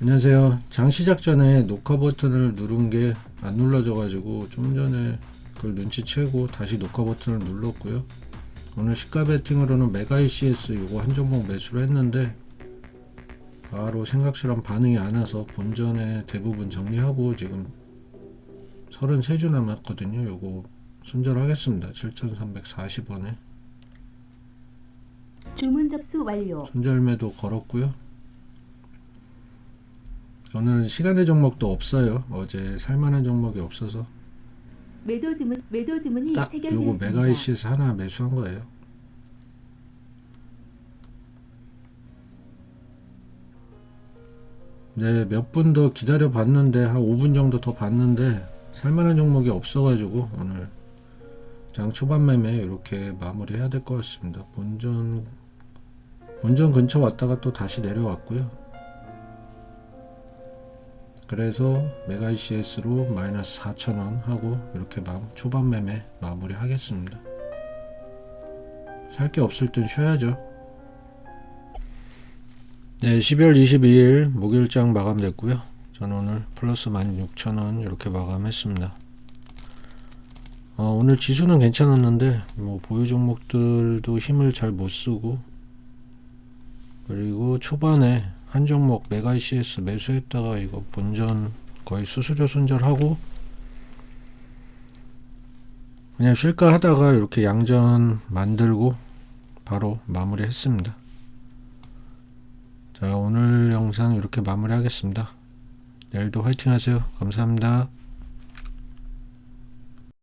안녕하세요. 장 시작 전에 녹화 버튼을 누른 게 안 눌러져 가지고 좀 전에 그걸 눈치채고 다시 녹화 버튼을 눌렀고요. 오늘 시가 베팅으로는 메가 ECS 요거 한 종목 매수를 했는데 바로 생각처럼 반응이 안 와서 본전에 대부분 정리하고 지금 33주 남았거든요. 요거 손절하겠습니다. 7,340원에 주문 접수 완료. 손절매도 걸었고요. 오늘은 시간의 종목도 없어요. 어제 살만한 종목이 없어서 매도 주문 매도 주문이 딱 요거 해결되었습니다. 메가이시에서 하나 매수한 거예요. 네, 몇 분 더 기다려 봤는데 한 5분 정도 더 봤는데 살만한 종목이 없어가지고 오늘 장 초반 매매 이렇게 마무리해야 될 것 같습니다. 본전 본전 근처 왔다가 또 다시 내려왔고요. 그래서 메가이시스로 마이너스 4,000원 하고 이렇게 마, 초반 매매 마무리 하겠습니다. 살 게 없을 땐 쉬어야죠. 네, 12월 22일 목요일장 마감됐고요. 저는 오늘 플러스 16,000원 이렇게 마감했습니다. 어, 오늘 지수는 괜찮았는데 뭐 보유 종목들도 힘을 잘 못 쓰고 그리고 초반에 한 종목 메가 CS 매수했다가 이거 본전 거의 수수료 손절하고 그냥 쉴까 하다가 이렇게 양전 만들고 바로 마무리 했습니다. 자 오늘 영상 이렇게 마무리 하겠습니다. 내일도 화이팅 하세요. 감사합니다.